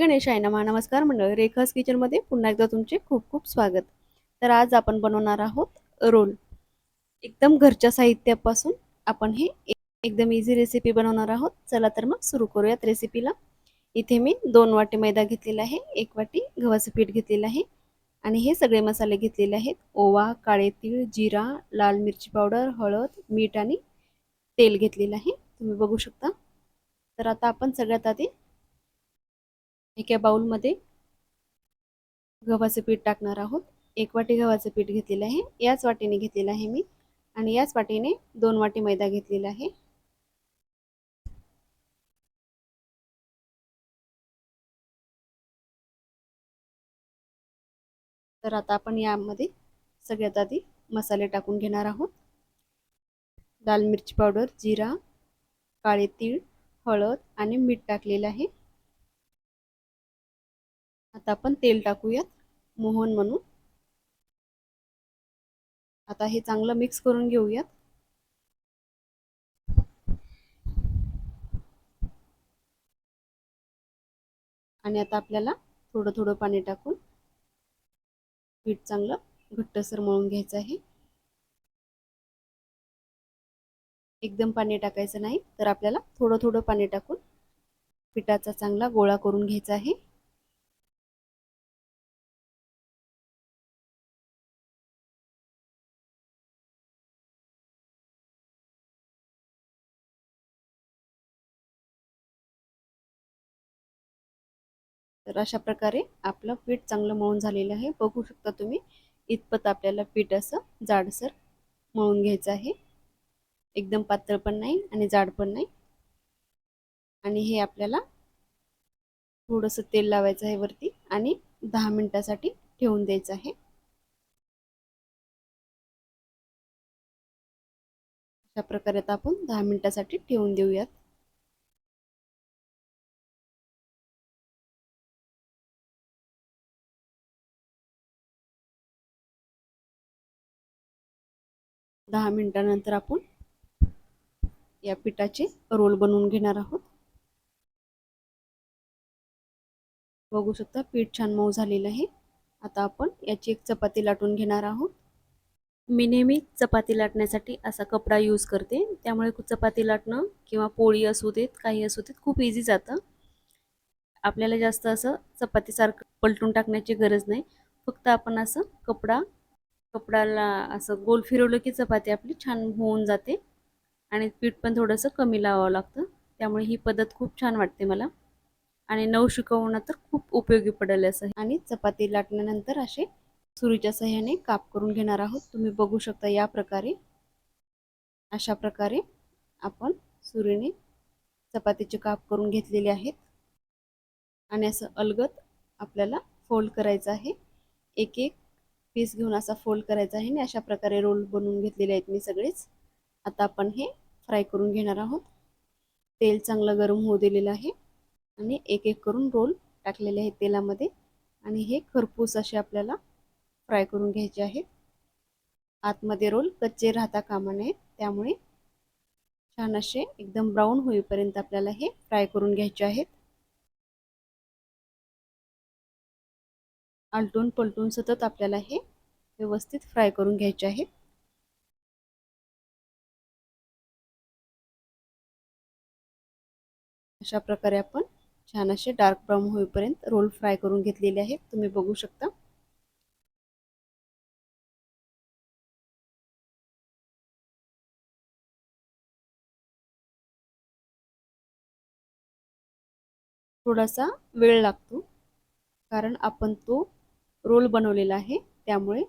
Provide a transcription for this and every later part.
गणेश आहे नमा नमस्कार मंडळ. रेखास किचनमध्ये पुन्हा एकदा तुमचे खूप खूप स्वागत. तर आज आपण बनवणार आहोत रोल. एकदम घरच्या साहित्यापासून आपण हे एकदम इझी रेसिपी बनवणार आहोत. चला तर मग सुरू करूयात रेसिपीला इथे मी दोन वाटी मैदा घेतलेला आहे एक वाटी गव्हाचं पीठ घेतलेलं आहे आणि हे सगळे मसाले घेतलेले आहेत. ओवा काळे तीळ जिरा लाल मिरची पावडर हळद मीठ आणि तेल घेतलेलं आहे. तुम्ही बघू शकता. तर आता आपण सगळ्यात आधी एका बाउलमध्ये गव्हाचं पीठ टाकणार आहोत. एक वाटी गव्हाचं पीठ घेतलेलं आहे. याच वाटीने घेतलेलं आहे मी. आणि याच वाटीने दोन वाटी मैदा घेतलेला आहे. तर आता आपण यामध्ये सगळ्यात आधी मसाले टाकून घेणार आहोत. लाल मिरची पावडर जिरा काळे तीळ हळद आणि मीठ टाकलेलं आहे. आता आपण तेल टाकूयात मोहन म्हणून. आता हे चांगलं मिक्स करून घेऊयात. आणि आता आपल्याला थोडं थोडं पाणी टाकून पीठ चांगलं घट्टसर मळून घ्यायचं आहे. एकदम पाणी टाकायचं नाही तर आपल्याला थोडं थोडं पाणी टाकून पिठाचा चांगला गोळा करून घ्यायचा आहे. तर अशा प्रकारे आपलं पीठ चांगलं मळून झालेलं आहे. बघू शकता तुम्ही इतपत आपल्याला पीठ असं जाडसर मळून घ्यायचं आहे. एकदम पातळ पण नाही आणि जाड पण नाही. आणि हे आपल्याला थोडंसं तेल लावायचं आहे वरती आणि दहा मिनिटासाठी ठेवून द्यायचं आहे. अशा प्रकारे आता आपण दहा मिनिटासाठी ठेवून देऊयात. दहा मिनटानंतर आपण या पिठाचे रोल बनवून घेणार आहोत. बघू शकता पीठ छान मऊ झालेलं आहे. आता आपण याची एक चपाती लाटून घेणार आहोत. मी नेहमी चपाती लाटण्यासाठी असा कपडा यूज करते. त्यामुळे चपाती लाटणं किंवा पोळी असू देत काही असू देत खूप इझी जातं. आपल्याला जास्त असं चपातीसारखं पलटून टाकण्याची गरज नाही. फक्त आपण असं कपडा कपड्याला असं गोल फिरवलं की चपाती आपली छान होऊन जाते. आणि पीठ पण थोडंसं कमी लावावं लागतं. त्यामुळे ही पद्धत खूप छान वाटते मला. आणि नऊ शिकवणं तर खूप उपयोगी पडेल असं आणि चपाती लाटल्यानंतर असे सुरीच्या सहाय्याने काप करून घेणार आहोत. तुम्ही बघू शकता या प्रकारे. अशा प्रकारे आपण सुरीने चपातीचे काप करून घेतलेले आहेत. आणि असं अलगत आपल्याला फोल्ड करायचं आहे. एक एक पीस घेऊन असा फोल्ड करायचा आहे. आणि अशा प्रकारे रोल बनवून घेतलेले आहेत मी सगळेच. आता आपण हे फ्राय करून घेणार आहोत. तेल चांगलं गरम होऊ दिलेलं आहे. आणि एक एक करून रोल टाकलेले आहेत तेलामध्ये. आणि हे खरपूस असे आपल्याला फ्राय करून घ्यायचे आहेत. आतमध्ये रोल कच्चे राहता कामा नये. त्यामुळे छान असे एकदम ब्राऊन होईपर्यंत आपल्याला हे फ्राय करून घ्यायचे आहेत. आलटून पलटून सतत आपल्याला हे व्यवस्थित फ्राय करून घ्यायचे आहे. अशा प्रकारे आपण छान असे डार्क ब्राऊन होईपर्यंत रोल फ्राय करून घेतलेले आहेत तुम्ही बघू शकता. थोडासा वेळ लागतो. कारण आपण तो रोल बनवलेला आहे. त्यामुळे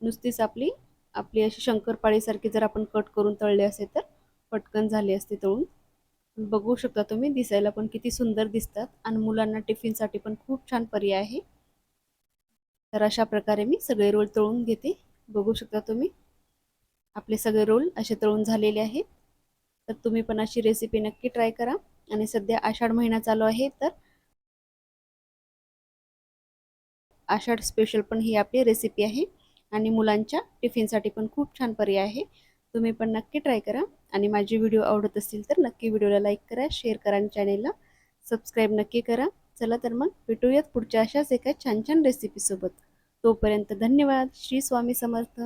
नुसतीच आपली आपली अशी शंकरपाळीसारखी जर आपण कट करून तळले असते तर पटकन झाले असते तळून. बघू शकता तुम्ही दिसायला पण किती सुंदर दिसतात आणि मुलांना टिफिनसाठी पण खूप छान पर्याय आहे. तर अशा प्रकारे मी सगळे रोल तळून घेते. बघू शकता तुम्ही आपले सगळे रोल असे तळून झालेले आहेत. तर तुम्ही पण अशी रेसिपी नक्की ट्राय करा. आणि सध्या आषाढ महिना चालू आहे तर आषाढ स्पेशल पण ही आपली रेसिपी आहे. आणि मुलांच्या टिफिनसाठी पण खूप छान पर्याय आहे. तुम्ही पण नक्की ट्राय करा. आणि माझे व्हिडिओ आवडत असतील तर नक्की व्हिडिओला लाईक करा शेअर करा आणि चॅनेलला सबस्क्राईब नक्की करा. चला तर मग भेटूयात पुढच्या अशाच एका छान छान रेसिपीसोबत तोपर्यंत धन्यवाद. श्री स्वामी समर्थ.